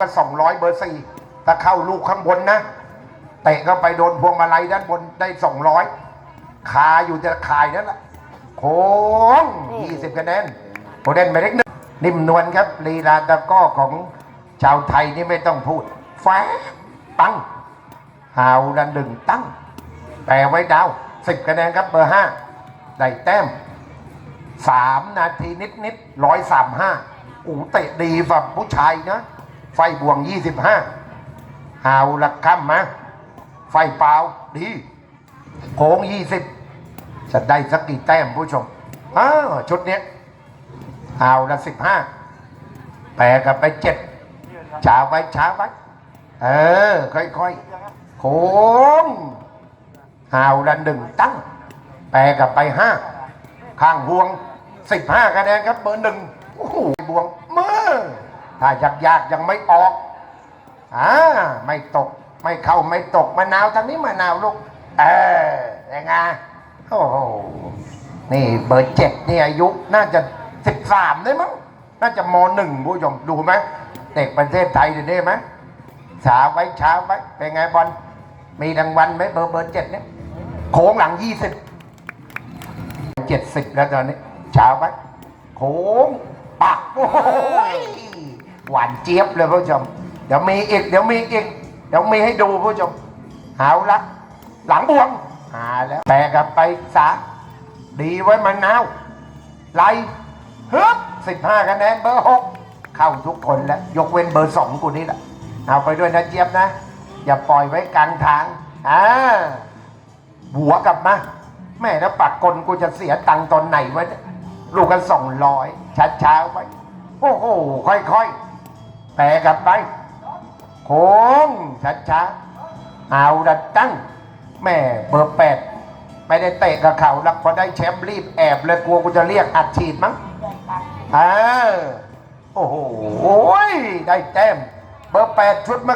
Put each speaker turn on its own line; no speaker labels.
ก็สองร้อยเบอร์สี่ถ้าเข้าลูกข้างบนนะเตะก็ไปโดนพวงมาลัยด้านบนได้สองร้อยคาอยู่แต่คายนั่นแหละโค้งยี่สิบคะแนนโอเดนไม่เล็กนึงนิ่มนวลครับลีลาตะกร้อของชาวไทยนี่ไม่ต้องพูดแฟตั้งหาวดันดึงตั้ง แปลไว้ดาวสิบคะแนนครับเบอร์ห้าได้แต้มสามนาทีนิดนิดร้อยสามห้าอูเตะดีแบบผู้ชายนะ ไฟบวงยี่สิบห้าหาวละค่ำมาไฟเปล่าดีโค้งยี่สิบจะได้สักกี่แต้มผู้ชมอ้าชุดเนี้ยหาวละสิบห้าแปลกันไปเจ็ดช้าไว้ช้าไว้ เออ ค่อยๆ โค้งหาวละหนึ่งตั้ง แปลกับไปห้าข้างห่วงสิบห้าคะแนนครับเบอร์หนึ่งโอ้โหบวงเมื่อ ถ้ายากยากๆยังไม่ออกอ่าไม่ตกไม่เข้าไม่ตกมะนาวทางนี้มะนาวลูก เออยังไงโอ้โหนี่เบอร์เจ็ดนี่อายุน่าจะสิบสามได้มั้งน่าจะมหนึ่งผู้ชมดูไหมเด็กประเทศไทยเดี๋ยวนี้ไหมช้าไว้ช้าไว้เป็นไงบอลมีรางวัลไหมเบอร์เบอร์เจ็ดเนี่ยโค้งหลังยี่สิบเจ็ดสิบแล้วตอนนี้เช้าไปโค้งปักโอ้ย หวานเจี๊ยบเลยผู้ชม เดี๋ยวมีอีก เดี๋ยวมีอีก เดี๋ยวมีให้ดูผู้ชม หาวละหลังบวงหาแล้วแปลกลับไปสาดีไว้มะนาวไล่ฮึบสิบห้าคะแนนเบอร์หกเข้าทุกคนแล้ว ยกเว้นเบอร์สองกูนี่แหละเอาไปด้วยนะเจี๊ยบนะ อย่าปล่อยไว้กลางทางอ่าหัวกลับมา แม่แล้วปักกลกูจะเสียตังค์ตอนไหนวะลูกกันสองร้อยช้าๆไปโอ้โห ค่อยๆ แปลกลับไป โค้งช้าๆเอาดัดตั้ง แม่เบอร์แปดไม่ได้เตะกับเขาแล้วพอได้แชมป์รีบแอบเลยกลัวกูจะเรียกอัดฉีดมั้งเออโอ้โหได้แต้มเบอร์แปดชุดมา